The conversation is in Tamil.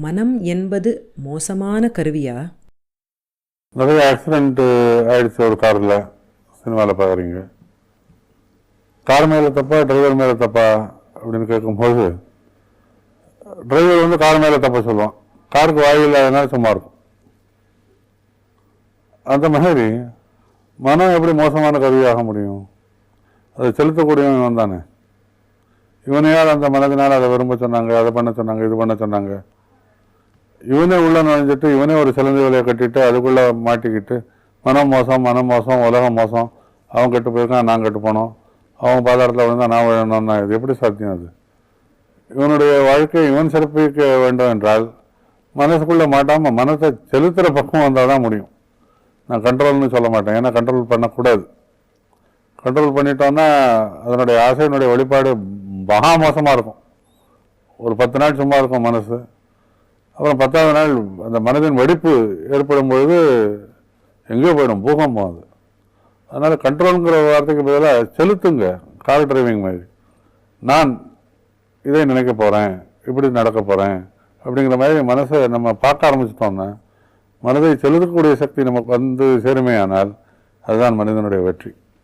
மனம் என்பது மோசமான கருவியா? நிறைய ஆக்சிடென்ட்டு ஆயிடுச்சு ஒரு காரில் சினிமாவில் பார்க்குறீங்க கார் மேலே தப்பா டிரைவர் மேலே தப்பா அப்படின்னு கேட்கும்போது டிரைவர் வந்து கார் மேலே தப்பா சொல்லுவான். காருக்கு வாயு இல்லாதனால சும்மா இருக்கும். அந்த மாதிரி மனம் எப்படி மோசமான கருவியாக முடியும்? அதை செலுத்தக்கூடியவன் தானே. இவனையால் அந்த மனதினால் அதை விரும்ப சொன்னாங்க அதை பண்ண சொன்னாங்க இது பண்ண சொன்னாங்க. இவனே உள்ளே நுழைஞ்சிட்டு இவனே ஒரு சிலந்தி விலையை கட்டிட்டு அதுக்குள்ளே மாட்டிக்கிட்டு மனம் மோசம் மனம் மோசம் உலகம் மோசம் அவன் கெட்டு போயிருக்கான் நான் கெட்டு போனோம். அவன் பாதாரத்தில் விழுந்தா நான் விழணும்னா இது எப்படி சாத்தியம் அது? இவனுடைய வாழ்க்கை இவன் சிறப்பிக்க வேண்டும் என்றால் மனசுக்குள்ளே மாட்டாமல் மனசை செலுத்துகிற பக்கம் வந்தால் தான் முடியும். நான் கண்ட்ரோல்னு சொல்ல மாட்டேன். ஏன்னா கண்ட்ரோல் பண்ணக்கூடாது. கண்ட்ரோல் பண்ணிட்டோன்னா அதனுடைய ஆசையினுடைய வெளிப்பாடு மகா மோசமாக இருக்கும். ஒரு பத்து நாள் சும்மா இருக்கும் மனசு. அப்புறம் பத்தாவது நாள் அந்த மனதின் வெடிப்பு ஏற்படும் பொழுது எங்கேயோ போயிடும் பூகம்பம் அது. அதனால் கண்ட்ரோலுங்கிற வார்த்தைக்கு பதிலாக செலுத்துங்க கார் டிரைவிங் மாதிரி. நான் இதை நினைக்க போகிறேன் இப்படி நடக்க போகிறேன் அப்படிங்கிற மாதிரி மனசை நம்ம பார்க்க ஆரம்பிச்சிட்டோம்னா மனதை செலுத்தக்கூடிய சக்தி நமக்கு வந்து சேருமேயானால் அதுதான் மனிதனுடைய வெற்றி.